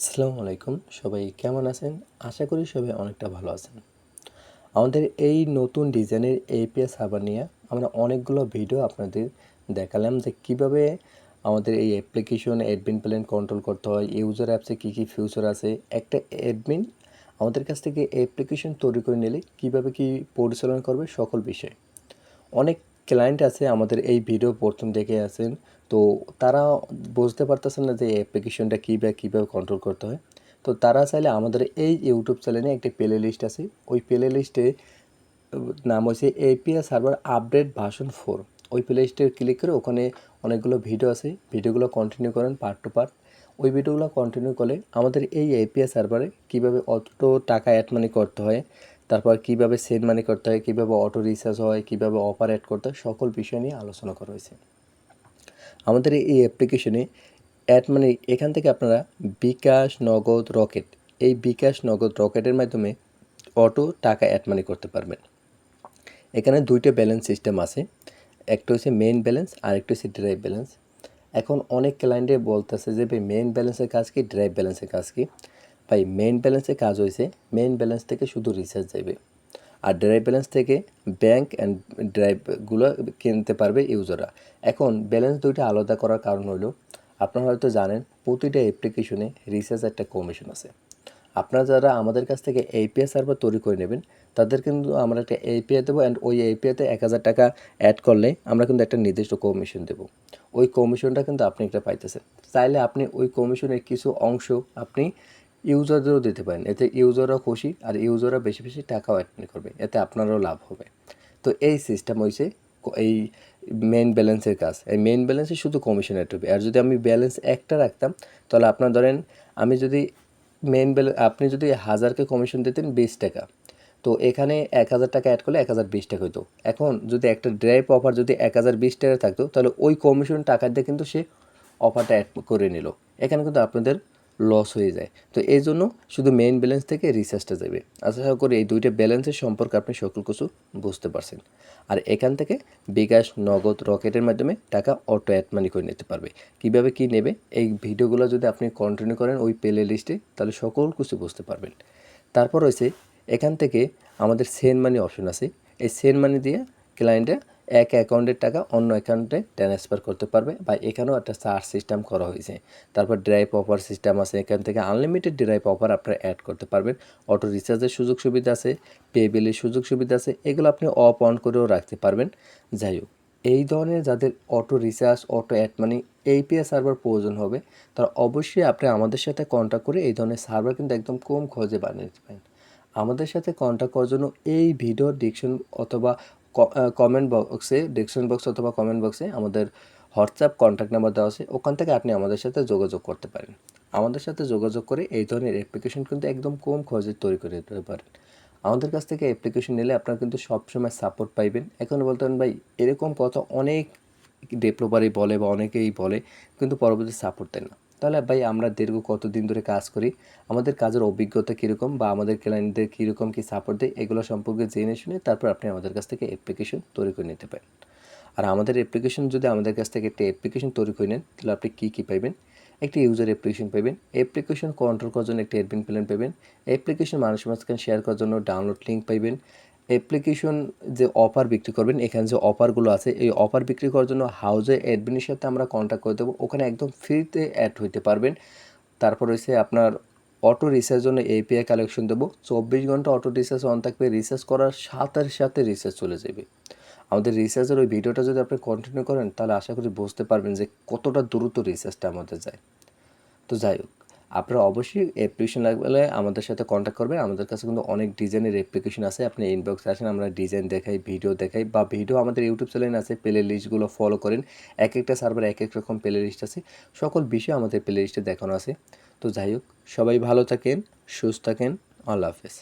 আসসালামু আলাইকুম। সবাই কেমন আছেন? আশা করি সবাই অনেকটা ভালো আছেন। আমাদের এই নতুন ডিজাইনের এপিএস সার্ভার নিয়ে আমরা অনেকগুলো ভিডিও আপনাদের দেখালাম যে কীভাবে আমাদের এই অ্যাপ্লিকেশন অ্যাডমিন প্ল্যান কন্ট্রোল করতে হয় ইউজার অ্যাপসে কী কী ফিউচার আছে। একটা অ্যাডমিন আমাদের কাছ থেকে অ্যাপ্লিকেশন তৈরি করে নিলে কীভাবে কি পরিচালনা করবে সকল বিষয়। অনেক ক্লায়েন্ট আছে, আমাদের এই ভিডিও প্রথম দেখে আছেন, তো তারা বুঝতে পারতেছেন না যে অ্যাপ্লিকেশনটা কী বা কীভাবে কন্ট্রোল করতে হয়। তো তারা চাইলে আমাদের এই ইউটিউব চ্যানেলে একটি প্লে লিস্ট আছে, ওই প্লে লিস্টে নাম হচ্ছে APS server update version four ওই প্লে লিস্টে ক্লিক করে ওখানে অনেকগুলো ভিডিও আছে ভিডিওগুলো কন্টিনিউ করেন পার্ট টু পার্ট ওই ভিডিওগুলো কন্টিনিউ করলে আমাদের এই এপিএস সার্ভারে কীভাবে অত টাকা অ্যাড মানি করতে হয় তারপর কীভাবে সেন্ড মানি করতে হয়, কীভাবে অটো রিচার্জ হয়, কীভাবে অ্যাড করতে হয়, সকল বিষয় নিয়ে আলোচনা করা হয়েছে। আমাদের এই অ্যাপ্লিকেশনে অ্যাড মানে এখান থেকে আপনারা বিকাশ নগদ রকেট, এই বিকাশ নগদ রকেটের মাধ্যমে অটো টাকা অ্যাড মানি করতে পারবেন। এখানে দুইটা ব্যালেন্স সিস্টেম আছে, একটা হচ্ছে মেইন ব্যালেন্স আর একটা হচ্ছে ড্রাইভ ব্যালেন্স এখন অনেক ক্লায়েন্টে বলতেছে যে মেইন ব্যালেন্সের কাজ কি ড্রাইভ ব্যালেন্সের কাজ কি? ভাই মেইন ব্যালেন্সে কাজ হয়েছে মেইন ব্যালেন্স থেকে শুধু রিচার্জ যাবে আর ড্রাইভ ব্যালেন্স থেকে ব্যাংক অ্যান্ড ড্রাইভগুলো কিনতে পারবে ইউজাররা এখন ব্যালেন্স দুইটা আলাদা করার কারণ হলো আপনারা হয়তো জানেন, প্রতিটা অ্যাপ্লিকেশনে রিচার্জ একটা কমিশন আছে। আপনারা যারা আমাদের কাছ থেকে এপিআই সার্ভার তৈরি করে নেবেন, তাদের কিন্তু আমরা একটা এপিআই দেবো অ্যান্ড ওই এপিআইতে এক হাজার টাকা অ্যাড করলে আমরা কিন্তু একটা নির্দিষ্ট কমিশন দেবো। ওই কমিশনটা কিন্তু আপনি একটা পাইতেছেন। চাইলে আপনি ওই কমিশনের কিছু অংশ আপনি ইউজারদেরও দিতে পারেন। এতে ইউজাররা খুশি আর ইউজাররা বেশি বেশি টাকাও অ্যাড করবে। এতে আপনারও লাভ হবে। তো এই সিস্টেম হয়েছে এই মেন ব্যালেন্সের কাজ। এই মেন ব্যালেন্সে শুধু কমিশন অ্যাড হবে। আর যদি আমি ব্যালেন্স একটা রাখতাম, তাহলে আপনার ধরেন আমি যদি মেন ব্যালেন্স আপনি যদি হাজারকে কমিশন দিতেন বিশ টাকা, তো এখানে এক হাজার টাকা অ্যাড করলে এক হাজার বিশ টাকা হতো এখন যদি একটা ড্রাইভ অফার যদি এক হাজার বিশ টাকা থাকতো, তাহলে ওই কমিশন টাকা দিয়ে কিন্তু সে অফারটা অ্যাড করে নিল। এখানে কিন্তু আপনাদের লস হয়ে যায়। তো এই জন্য শুধু মেইন ব্যালেন্স থেকে রিচার্জটা যাবে। আশা করি এই দুইটা ব্যালেন্সের সম্পর্কে আপনি সকল কিছু বুঝতে পারছেন। আর এখান থেকে বিকাশ, নগদ, রকেটের মাধ্যমে টাকা অটো অ্যাড মানি করে নিতে পারবে। কীভাবে কি নেবে? এই ভিডিওগুলো যদি আপনি কন্টিনিউ করেন ওই প্লে লিস্টে তাহলে সকল কিছু বুঝতে পারবেন। তারপর রয়েছে এখান থেকে আমাদের সেন্ড মানি অপশন আছে। এই সেন্ড মানি দিয়ে ক্লায়েন্টে এক অ্যাকাউন্টের টাকা অন্য অ্যাকাউন্টে ট্রান্সফার করতে পারবে বা এখানেও একটা চার্জ সিস্টেম করা হয়েছে। তারপর ড্রাইভ অফার সিস্টেম আছে, এখান থেকে আনলিমিটেড ড্রাইভ অফার আপনারা অ্যাড করতে পারবেন। অটো রিচার্জের সুযোগ সুবিধা আছে পে বিলের সুযোগ সুবিধা আছে, এগুলো আপনি অফ অন করেও রাখতে পারবেন। যাই হোক, এই ধরনের যাদের auto recharge, auto add money AEPS server প্রয়োজন হবে, তারা অবশ্যই আপনি আমাদের সাথে কন্ট্যাক্ট করে এই ধরনের সার্ভার কিন্তু একদম কম খরচে বানিয়ে পারেন আমাদের সাথে কন্ট্যাক্ট করার জন্য এই ভিডিও ডিকশন অথবা কমেন্ট বক্সে ডিসক্রিপশন বক্স অথবা কমেন্ট বক্সে আমাদের হোয়াটসঅ্যাপ কন্ট্যাক্ট নাম্বার দেওয়া আছে। ওখান থেকে আপনি আমাদের সাথে যোগাযোগ করতে পারেন। আমাদের সাথে যোগাযোগ করে এই ধরনের অ্যাপ্লিকেশন কিন্তু একদম কম খরচে তৈরি করে দিতে পারেন। আমাদের কাছ থেকে অ্যাপ্লিকেশন নিলে আপনারা কিন্তু সবসময় সাপোর্ট পাইবেন। এখন বলতে পারেন, ভাই, এরকম কথা অনেক ডেভেলপারই বলে বা অনেকেই বলে, কিন্তু পরবর্তী সাপোর্ট দেয় না। তাহলে ভাই আমরা দীর্ঘ কতদিন ধরে কাজ করি? আমাদের কাজের অভিজ্ঞতা কীরকম বা আমাদের ক্লায়েন্টদের কীরকম কী সাপোর্ট দেয়, এগুলো সম্পর্কে জেনে শুনে তারপর আপনি আমাদের কাছ থেকে অ্যাপ্লিকেশন তৈরি করে নিতে পারেন। আর আমাদের অ্যাপ্লিকেশন যদি আমাদের কাছ থেকে একটি অ্যাপ্লিকেশন তৈরি করে নেন, তাহলে আপনি কী কী পাইবেন? একটি ইউজার অ্যাপ্লিকেশন পাবেন অ্যাপ্লিকেশন কন্ট্রোল করার জন্য একটি অ্যাডমিন প্ল্যান পাবেন অ্যাপ্লিকেশন মানুষের মাঝখানে শেয়ার করার জন্য ডাউনলোড লিঙ্ক পাইবেন অ্যাপ্লিকেশন যে অফার বিক্রি করবেন, এখানে যে অফারগুলো আছে, এই অফার বিক্রি করার জন্য হাউজে অ্যাডমিনের সাথে আমরা কন্ট্যাক্ট করে দেবো। ওখানে একদম ফ্রিতে অ্যাড হইতে পারবেন। তারপর হচ্ছে আপনার অটো রিচার্জ জন্য এপিআই কালেকশন দেবো। চব্বিশ ঘণ্টা অটো রিচার্জ অন থাকবে। রিচার্জ করার সাথে সাথে রিচার্জ চলে যাবে। আমাদের রিচার্জের ওই ভিডিওটা যদি আপনি কন্টিনিউ করেন, তাহলে আশা করি বুঝতে পারবেন যে কতটা দ্রুত রিচার্জটা আমাদের যায়। তো যাই হোক। আপনারা অবশ্যই অ্যাপ্লিকেশন লাগলে আমাদের সাথে কন্ট্যাক্ট করবেন। আমাদের কাছে কিন্তু অনেক ডিজাইনের অ্যাপ্লিকেশন আছে। আপনি ইনবক্সে আসেন, আমরা ডিজাইন দেখাই ভিডিও দেখাই বা ভিডিও আমাদের ইউটিউব চ্যানেল আছে প্লে লিস্টগুলো ফলো করেন। এক একটা সার্ভার এক এক রকম প্লে লিস্ট আছে। সকল বিষয় আমাদের প্লে লিস্টে দেখানো আছে। তো যাই হোক, সবাই ভালো থাকেন, সুস্থ থাকেন। আল্লাহ হাফেজ।